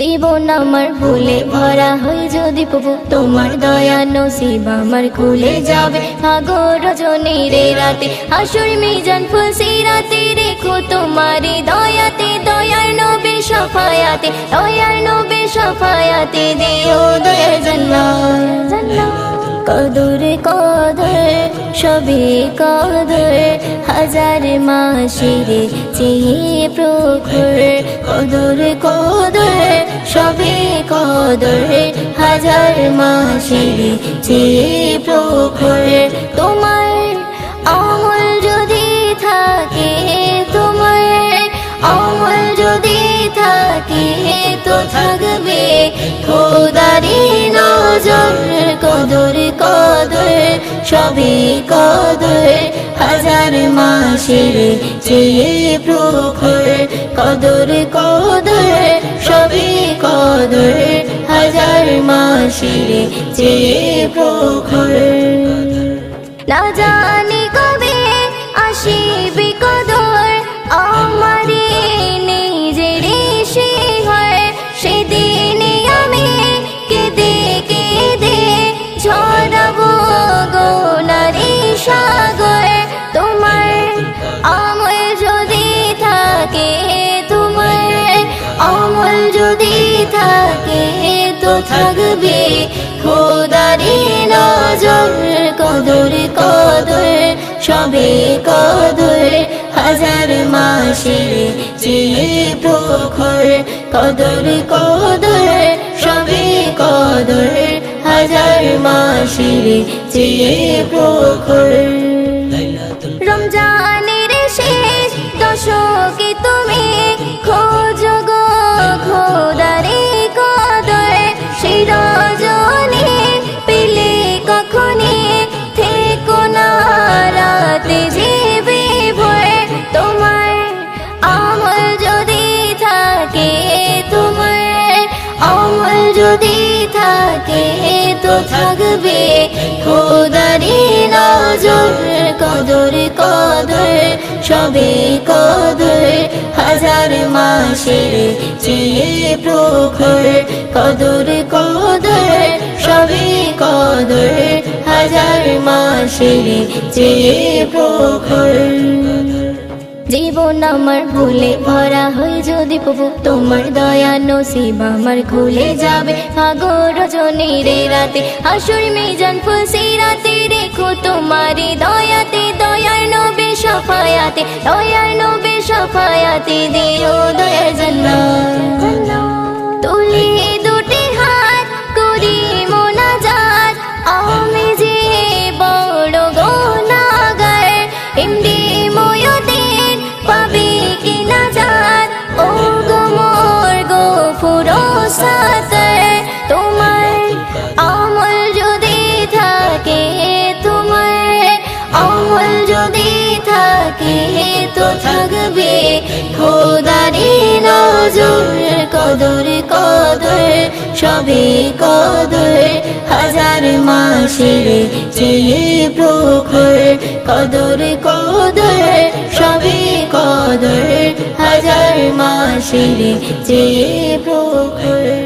জীবন আমার ভুলে ভরা হয়ে যদি প্রভু, তোমার দয়া নসিব আমার খুলে যাবে। সাগর রজনী রে রাতে, হাসুর মিজান ফুলসি রাতে রেখো তোমার দয়াতে, দয়ার নবে সফায়াতে, দয়ার নবে সফায়াতে দিও দয়ার জান্নাত। কদর কদর, সবে কদর, হাজার মাসিরে চেয়ে প্রখর। কদর সবে কদর হাজার মাসিরে চেয়ে তোমার আমল যদি থাকে, তোমার আমল যদি থাকে, তো থাকবে খোদারি নজর, কদর কদর সবে কদর। হাজার মাসের চেয়ে প্রখর মাসের চেয়ে প্রখর। না জানি থাকে তো থাকবে। খোদারি নজর, কদর কদর, সবে কদর, হাজার মাসের চেয়ে প্রখর। কদর কদর, সবে কদর, হাজার মাসের যে প্রখর। রমজানের শেষ দশকে তুমি খোঁজো গো খোদারে যদি থাকে তো থাকবে। খোদারি নজর, কদর কদর, সবে কদর, হাজার মাসের চেয়ে প্রখর। কদর কদর, সবে কদর, হাজার মাসের চেয়ে প্রখর। জীবন আমার ভুলে ভরা হয়ে যদি প্রভু, তোমার দয়া নসিব আমার খুলে যাবে। সাগর রে রাতে আসর মেজান ফুলসি রাতে রেখো তোমার দয়াতে, দয়ার নবে সফায়াতে, দয়ার নবে সফায়াতে দিও দয়ার সাতার তোমার আমল যদি থাকে তোমার আমল যদি থাকে তো থাকবে খোদারি নজর কদর কদর সবে কদর। হাজার মাসের চেয়ে প্রখর কদর কদর হাজার মাসের যে প্রখর